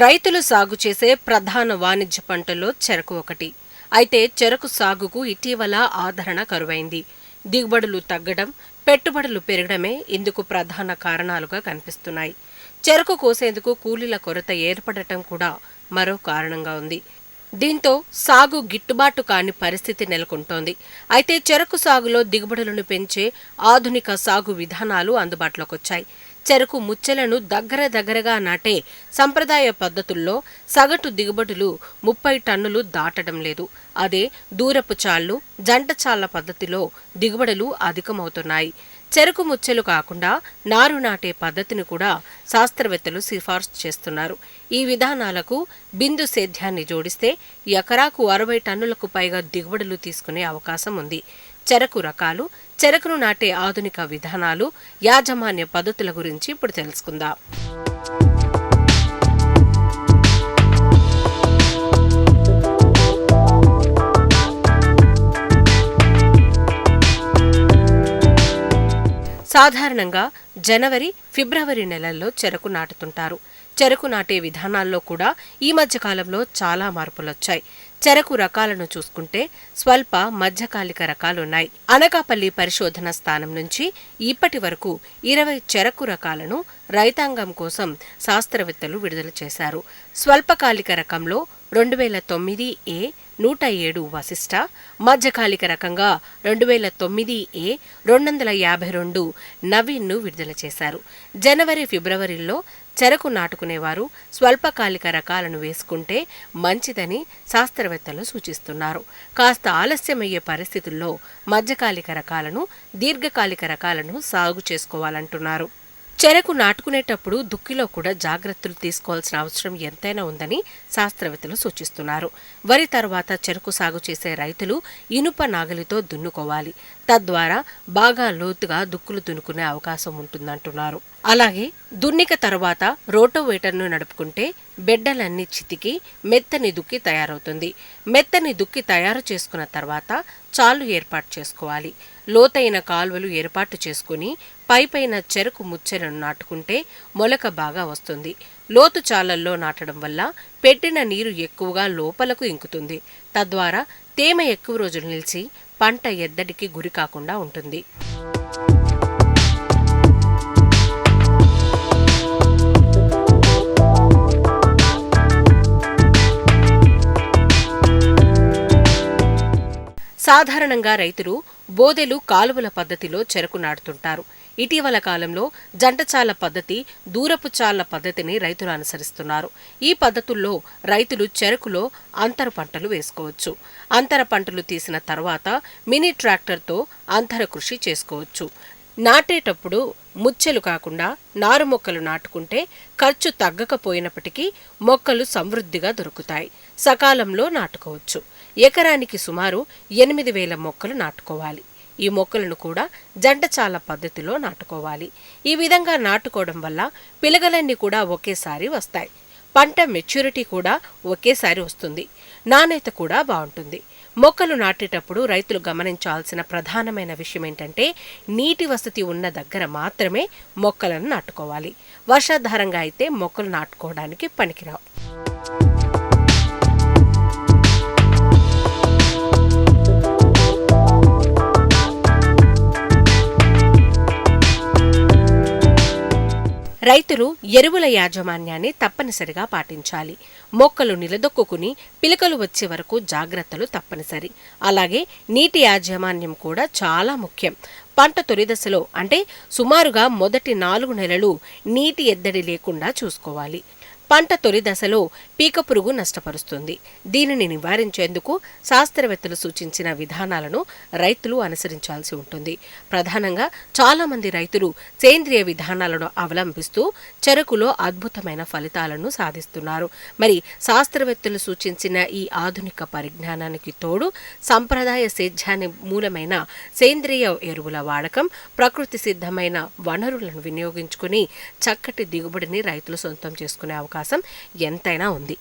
రైతులు సాగు చేసే ప్రధాన వాణిజ్య పంటల్లో చెరకు ఒకటి. అయితే చెరకు సాగుకు ఇటీవల ఆదరణ కరువైంది. దిగుబడులు తగ్గడం పెట్టుబడులు పెరగడమే ఇందుకు ప్రధాన కారణాలుగా కనిపిస్తున్నాయి. చెరకు కోసేందుకు కూలీల కొరత ఏర్పడటం కూడా మరో కారణంగా ఉంది. దీంతో సాగు గిట్టుబాటు కాని పరిస్థితి నెలకొంటోంది. అయితే చెరకు సాగులో దిగుబడులను పెంచే ఆధునిక సాగు విధానాలు అందుబాటులోకి వచ్చాయి చెరకు ముచ్చెలను దగ్గర దగ్గరగా నాటే సంప్రదాయ పద్ధతుల్లో సగటు దిగుబడులు ముప్పై టన్నులు దాటడం లేదు. అదే దూరపు చాళ్ళు జంట చాళ్ళ పద్ధతిలో దిగుబడులు అధికమవుతున్నాయి. చెరకు ముచ్చెలు కాకుండా నారు నాటే పద్ధతిని కూడా శాస్త్రవేత్తలు సిఫార్సు చేస్తున్నారు. ఈ విధానాలకు బిందు సేద్యాన్ని జోడిస్తే ఎకరాకు అరవై టన్నులకు పైగా దిగుబడులు తీసుకునే అవకాశం ఉంది. చెరకు రకాలు చెరకును నాటే ఆధునిక విధానాలు యాజమాన్య పద్ధతుల గురించి ఇప్పుడు తెలుసుకుందాం. సాధారణంగా జనవరి ఫిబ్రవరి నెలల్లో చెరకు నాటుతుంటారు. చెరకు నాటే విధానాల్లో కూడా ఈ మధ్య కాలంలో చాలా మార్పులొచ్చాయి. చెరకు రకాలను చూసుకుంటే స్వల్ప మధ్యకాలిక రకాలున్నాయి. అనకాపల్లి పరిశోధన స్థానం నుంచి ఇప్పటి వరకు ఇరవై చెరకు రకాలను రైతాంగం కోసం శాస్త్రవేత్తలు విడుదల చేశారు. స్వల్పకాలిక రకంలో రెండు వేల తొమ్మిది ఏ నూట ఏడు వశిష్ట మధ్యకాలిక రకంగా రెండు వేల తొమ్మిది ఏ రెండు వందల యాభై రెండు నవీన్ను విడుదల చేశారు. జనవరి ఫిబ్రవరిలో చెరకు నాటుకునేవారు స్వల్పకాలిక రకాలను వేసుకుంటే మంచిదని శాస్త్రవేత్తలు సూచిస్తున్నారు. కాస్త ఆలస్యమయ్యే పరిస్థితుల్లో మధ్యకాలిక రకాలను దీర్ఘకాలిక రకాలను సాగు చేసుకోవాలంటున్నారు. చెరకు నాటుకునేటప్పుడు దుక్కిలో కూడా జాగ్రత్తలు తీసుకోవాల్సిన అవసరం ఎంతైనా ఉందని శాస్త్రవేత్తలు సూచిస్తున్నారు. వరి తర్వాత చెరకు సాగు చేసే రైతులు ఇనుప నాగలితో దున్నుకోవాలి. తద్వారా బాగా లోతుగా దుక్కులు దున్నుకునే అవకాశం ఉంటుందంటున్నారు. అలాగే దున్నిక తర్వాత రోటోవేటర్ను నడుపుకుంటే బెడ్డలన్నీ చితికి మెత్తని దుక్కి తయారవుతుంది. మెత్తని దుక్కి తయారు చేసుకున్న తర్వాత చాలు ఏర్పాటు చేసుకోవాలి. లోతైన కాలువలు ఏర్పాటు చేసుకుని పైపైన చెరుకు ముచ్చెలను నాటుకుంటే మొలక బాగా వస్తుంది. లోతు చాలల్లో నాటడం వల్ల పెట్టిన నీరు ఎక్కువగా లోపలకు ఇంకుతుంది. తద్వారా తేమ ఎక్కువ రోజులు నిలిచి పంట ఎద్దడికి గురి కాకుండా ఉంటుంది. సాధారణంగా రైతులు బోదెలు కాలువల పద్ధతిలో చెరకు నాటుతుంటారు. ఇటీవల కాలంలో జంటచాల పద్ధతి దూరపుచాళ్ళ పద్ధతిని రైతులు అనుసరిస్తున్నారు. ఈ పద్ధతుల్లో రైతులు చెరకులో అంతర పంటలు వేసుకోవచ్చు. అంతర పంటలు తీసిన తర్వాత మినీ ట్రాక్టర్తో అంతర కృషి చేసుకోవచ్చు. నాటేటప్పుడు ముచ్చెలు కాకుండా నారు మొక్కలు నాటుకుంటే ఖర్చు తగ్గకపోయినప్పటికీ మొక్కలు సమృద్ధిగా దొరుకుతాయి. సకాలంలో నాటుకోవచ్చు. ఎకరానికి సుమారు ఎనిమిది వేల మొక్కలు నాటుకోవాలి. ఈ మొక్కలను కూడా జంటచాల పద్ధతిలో నాటుకోవాలి. ఈ విధంగా నాటుకోవడం వల్ల పిలగలన్నీ కూడా ఒకేసారి వస్తాయి. పంట మెచ్యూరిటీ కూడా ఒకేసారి వస్తుంది. నాణ్యత కూడా బాగుంటుంది. మొక్కలు నాటేటప్పుడు రైతులు గమనించాల్సిన ప్రధానమైన విషయం ఏంటంటే నీటి వసతి ఉన్న దగ్గర మాత్రమే మొక్కలను నాటుకోవాలి. వర్షాధారంగా అయితే మొక్కలు నాటుకోవడానికి పనికిరావు. రైతులు ఎరువుల యాజమాన్యాన్ని తప్పనిసరిగా పాటించాలి. మొక్కలు నిలదొక్కుని పిలకలు వచ్చే వరకు జాగ్రత్తలు తప్పనిసరి. అలాగే నీటి యాజమాన్యం కూడా చాలా ముఖ్యం. పంట తొలి దశలో అంటే సుమారుగా మొదటి నాలుగు నెలలు నీటి ఎద్దడి లేకుండా చూసుకోవాలి. పంట తొలి దశలో పీక పురుగు నష్టపరుస్తుంది. దీనిని నివారించేందుకు శాస్త్రవేత్తలు సూచించిన విధానాలను రైతులు అనుసరించాల్సి ఉంటుంది. ప్రధానంగా చాలామంది రైతులు సేంద్రియ విధానాలను అవలంబిస్తూ చెరుకులో అద్భుతమైన ఫలితాలను సాధిస్తున్నారు. మరి శాస్త్రవేత్తలు సూచించిన ఈ ఆధునిక పరిజ్ఞానానికి తోడు సంప్రదాయ సేద్యాన్ని మూలమైన సేంద్రియ ఎరువుల వాడకం ప్రకృతి సిద్ధమైన వనరులను వినియోగించుకుని చక్కటి దిగుబడిని రైతులు సొంతం చేసుకునే అవకాశం అవకాశం ఎంతైనా ఉంది.